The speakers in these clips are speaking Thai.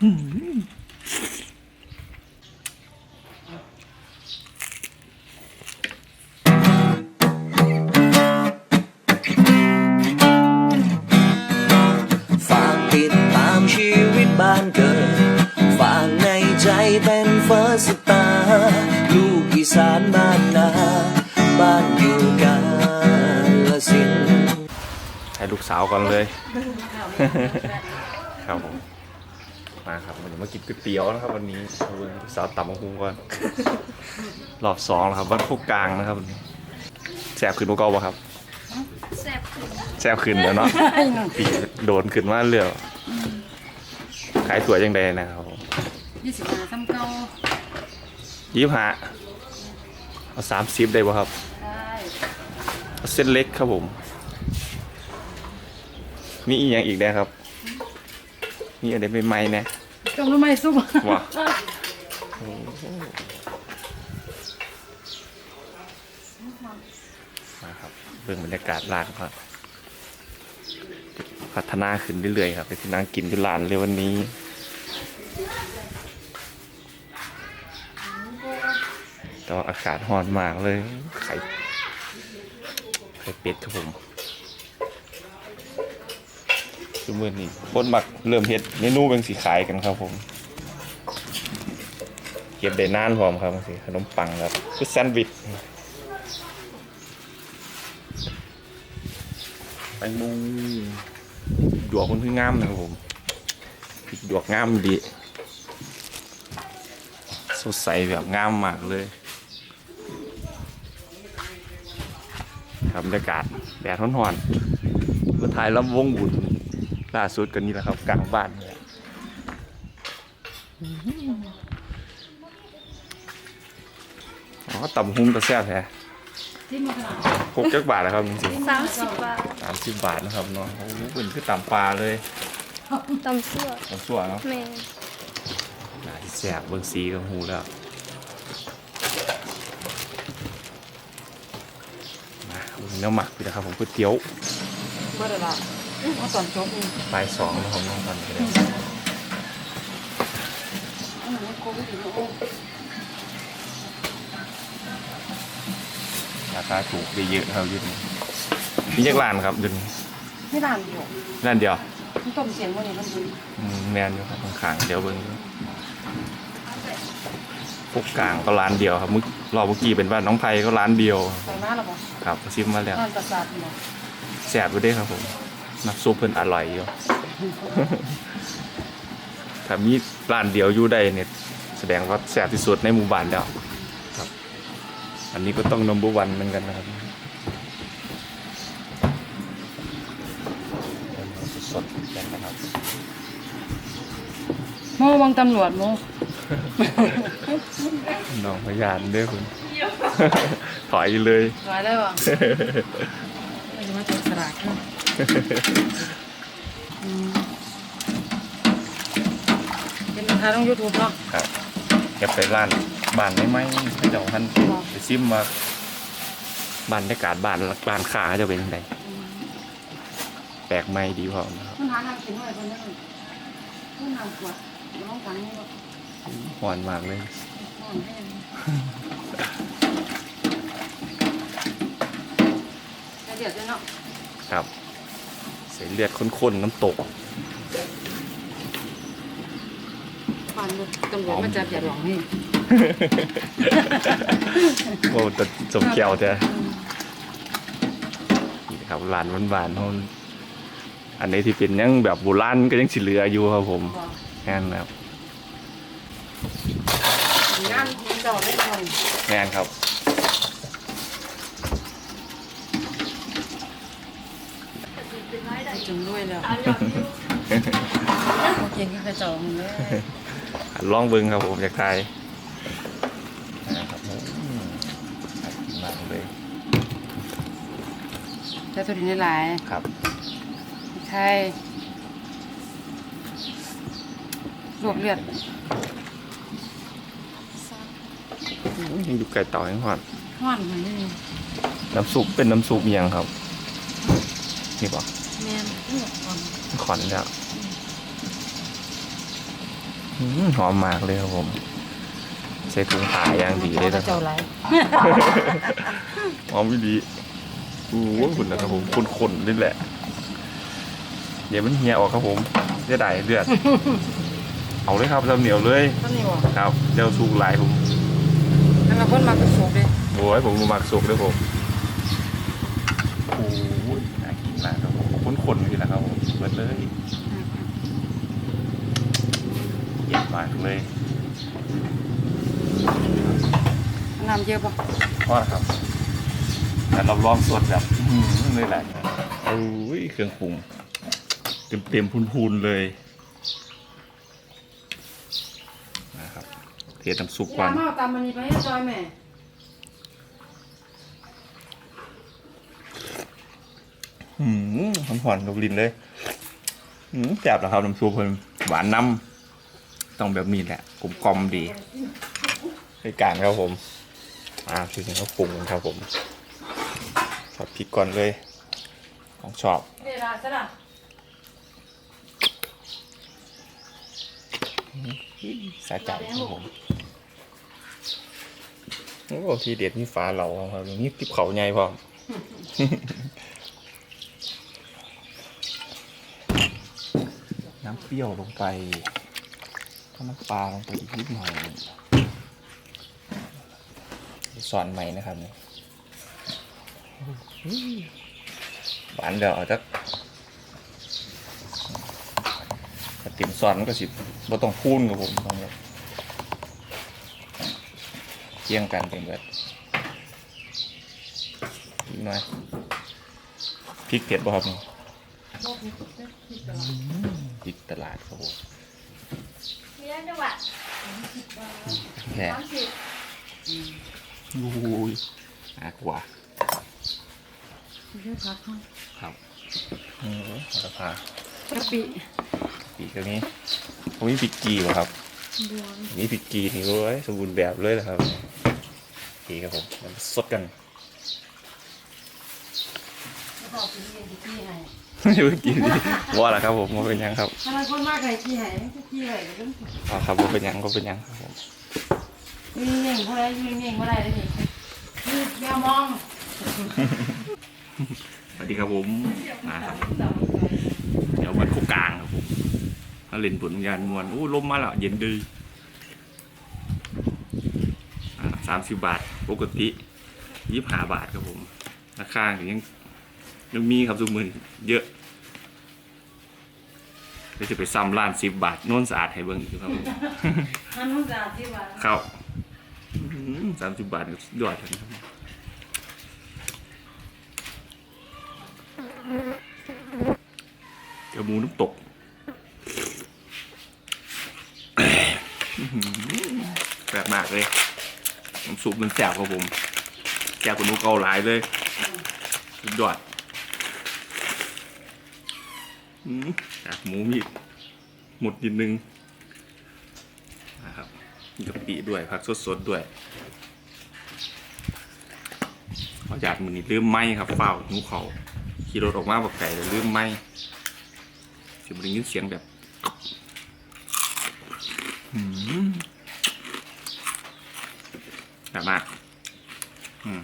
ฝ ให้ลูกสาวก่อนเลย ครับผม มาครับวันนี้มากินก๋วยเตี๋ยวนะครับ วันนี้เอาลูกสาวตำมะฮุงก่อน รอบสองแล้วครับวันโคกกลางนะครับวันนี้แสบขึ้นมาเก่าปะครับแซ่บขึ้นแสบขึ้นแล้วเนาะปีโดนขึ้นมาเรื่อยขายถั่วยังไงนะครับผมยี่สิบห้าซ้ำเก่ายี่สิบห้าเอาสามสิบได้ปะครับ ได้เอาเส้นเล็กครับผม มีอีกอย่างอีกนะครับ มีอะไรใหม่ๆนะต้มน้ำไม่ซุปว้ามาครับเรื่องบรรยากาศร้านครับพัฒนาขึ้นเรื่อยๆครับไปที่นั่งกินที่ร้านเลยวันนี้แต่ว่าอากาศร้อนมากเลยไข่ไข่เป็ดครับผม คือมือนี้คนมักเริ่มเฮ็ดเมนูเป็นสีขายกันครับผม เก็บได้นานพร้อมครับสิขนมปังครับคือแซนด์วิชแตงโมดวกคนคืองามนะครับผมดวกงามดี สดใสแบบงามมากเลยครับบรรยากาศแดดร้อนๆมาถ่ายลำวงบุญ ล่าสุดกันนี่แหละครับกลางบ้านเนี่ยอ๋อต่ำหุ้มตะแซ่บแท้ที่มันขนาดหกจักบาทนะครับจริงสามสิบบาทๆสามสิบบาทนะครับเนาะโอ้โหเป็นคือต่ำปลาเลยตำซั่วต่ำสั่วเนาะแม่น่าที่แซ่บเบิ่งสีกับหูแล้วมาเนื้อหมักไปนะครับผมก๋วยเตี๋ยวเมื่อไรล่ะ เอาตอนจบอืมปลายสองนะครับน้องพันไปเลยอืมโควิดอยู่โอ้ราคาถูกได้เยอะครับอยุดนี้นี่จากร้านครับอยุดนี้ไม่นานเดียวร้านเดียวมันต้มเสียงวันนี้มันดีอืมแมนอยู่ครับข้างๆเดี๋ยวเบิ้งพวกกลางก็ร้านเดียวครับมึกรอบเมื่อกี้เป็นบ้านน้องไผ่ก็ร้านเดียว ใส่หน้าหรอปะครับชิมมาแล้วนานประสาทอยู่บ่แซ่บไปด้วยครับผม น้ำซุปเพิ่นอร่อยอยู่ ถ้ามีร้านเดียวอยู่ได้เนี่ยแสดงว่าแซ่บที่สุดในหมู่บ้านแล้วครับ อันนี้ก็ต้องนมบุวันเหมือนกันนะครับสดๆกันนะครับโมวังตำรวจโมน้องพยานด้วยคุณ ถอยเลยร้ายได้ปะไม่จะมาจับสลากนะอืม เป็นราคาต้องยูทูบเนาะครับอยากไปร้านบ้านไม่ไหมให้เจ้าท่านไปซิมว่าบรรยากาศบ้านร้านค้าจะเป็นยังไงแปลกใหม่ดีพอนะครับมันหาทางกินไว้คนนึงมันหากวดน้องกันนี่ก็หวานมากเลยนอนให้แต่เดี๋ยวจะเนาะครับ เสียเลือดข้นๆ น้ำตกฟันตำรวจมาจับอย่าหลงนี่โอ้แต่สมเกียวจ้ะนี่ครับร้านหวานๆเขาอันนี้ที่เป็นยังแบบโบราณก็ยังสิเหลืออยู่ครับผมแน่นครับ งานที่เจ้าได้ทแน่นครับำจนรวยแล้วโอเคก็กระจอกเลยลองเบิ้งครับผมจากไทยนะครับมากเลยแต่ตัวนี้หลายครับไทยรวบเลือดยังอยู่ไก่ต่ายังหอนหอนมันนี่น้ำซุปเป็นน้ำซุปยังครับนี่ปะ แม่นเลือดก่อนขอนแล้วอื้อหือหอมมากเลยครับผมใส่ถุงผ้าอย่างดีเลยนะครัเจ้าบไรหอมไม่ดีโอ้โหคุณนะครับผมคนๆนี่แหละ เดี๋ยวมันเหี่ยออกครับผมจะได้เลือด เอาเลยครับเริ่มเหนียวเลยต้นนี้บ่ครับเดี๋ยวสูกหลายผมอันนั้นคนมาเป็นสุกเลยโอ้ยผมมามักสุกด้วยผมโอ้ยน่ากินมากครับผมข้นๆนี่แหละครับผมเบิดเลยเยี่ยมมากเลยน้ำเยอะป่ะพอแล้วครับ แต่เราลองสดแบบอื้อหือเลยแหละโอ้ยเครื่องปรุง เต็มเต็มๆพูนๆเลยนะครับเทน้ำซุปก่อนยาเมาตามมันนี่ไปให้จอยแม่ หืมหอมหอนกับลิ้นเลยหืมแซ่บแล้วครับน้ำซุปเพิ่นหวานน้ำต้องแบบนี้แหละกลมกลอมดีให้การครับผม อ่าถึงเขาปรุงกันครับผมใส่พริกก่อนเลย ของชอบเดี๋ยวละซะละสาใจครับผมโอ้ทีเด็ดนี่ฟ้าเหลาครับนี่ติบเขาใหญ่พร้อมำเปรี้ยวลงไปก็น้ำปลาลงไปอีกนิดหน่อยสอนใหม่นะครับนี่หวานเดี๋ยวเอาจักกระติ่มซอนมันก็สิบ่ต้องพูนกับผมต้องแบบเคี่ยงกันเป็นแบบอีกหน่อยพริกเผ็ดบ่ครับนี่ พริกตลาดครับผมมีได้จังหวัดแหน่สามสิบอุ้ยน่ากลัวเยอะครับครับอืมหัวละพากะปิปีกตัวนี้ผมมีปิกกีวะครับนี่ปิกกีนี่โอ้ยสมบูรณ์แบบเลยนะครับดีครับผมมันสดกันพ่อกินเย็นที่ให้ ไม่รู้กินดิว่าละครับผมว่าเป็นหยังครับถ้ามันคนมากไก่ที่ให้ที่ให้ก็ต้องอ๋อครับว่าเป็นหยังก็เป็นหยังครับผมยืนเง่งเท่าไรยืนเง่งเท่าไรเลยนี่ยืนอย่ามองสวัสดีครับผมนะครับเดี๋ยววันคุกกลางครับผมมาเล่นผลงานมวนอู้ลมมาแล้วเย็นดีสามสิบบาทปกติยี่สิบห้าบาทครับผมราคาก็ยังยังมีครับทุกมือเยอะ เดี๋ยวจะไปซ้ำร้านสิบบาทโน่นสะอาดให้เบิ่งอีกครับผมมันต้องจ่ายที่ว่าครับสามสิบบาทก็สุดยอดเลยนะครับเดี๋ยวหมูน้ำตกแบบมากเลยน้ำซุปมันแซ่บครับผมแซ่บกว่าหนูเกาหลายเลยสุดยอด อืมหมูมีหมดนิดนึงนะครับมีกะปิด้วยผักสดๆด้วยขออยากมือนี้ลืมไหมครับเฝ้าหนูเขาขี่รถออกมาบอกไก่เลยลืมไหมเสียงได้ยินเสียงแบบอืมแบบมากอืม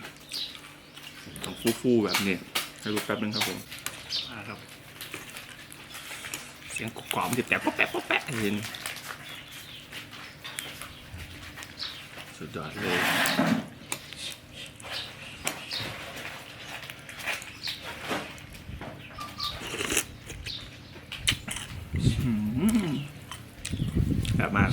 ต้องฟูๆแบบนี้ให้ดูแป๊บนึงครับผมอ่าครับ เสียงกรอบๆมันจะแตกป๊อแป๊ะป๊อแป๊ะเห็นสุดยอดเลยอืมแบบมาก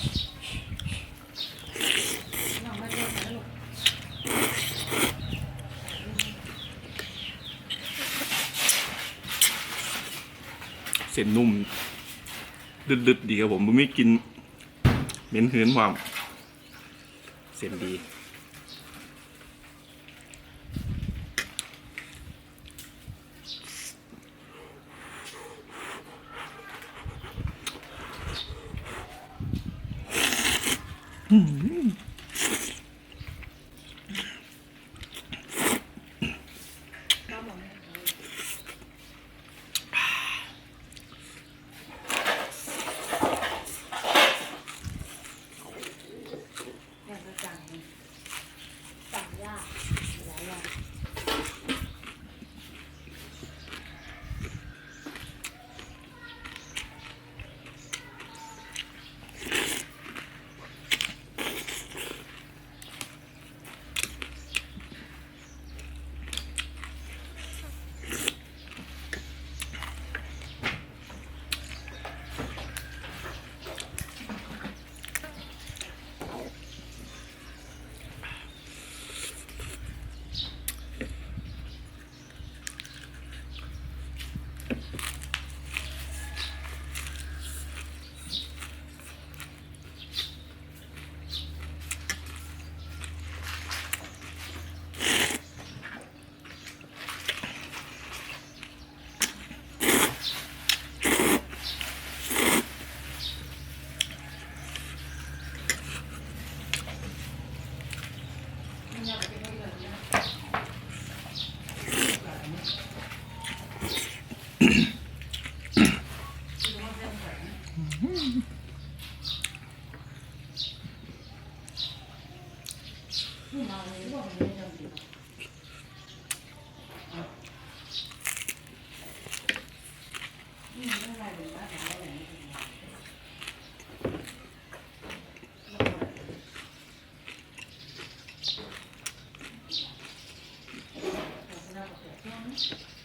เส้นนุ่ม ดึดๆดีครับผมผมไม่กินเหม็นหืนความเสียมดีอืม Uhum.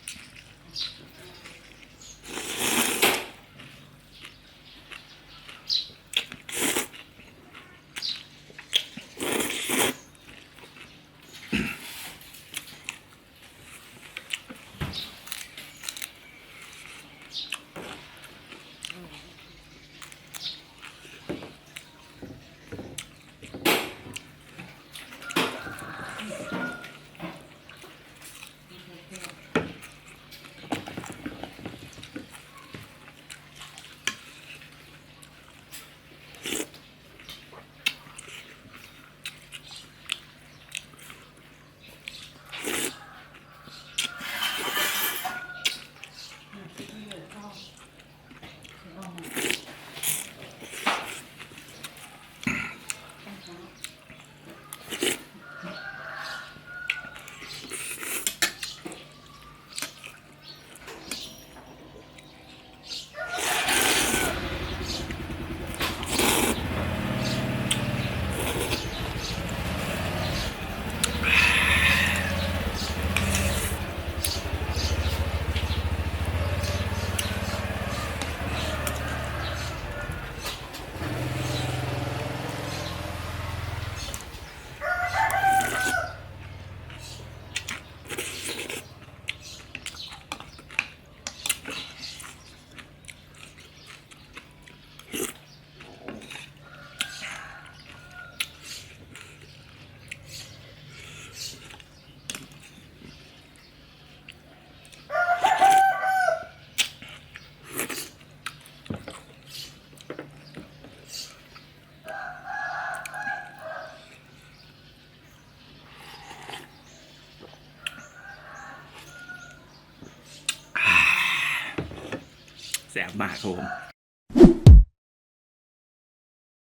马谡。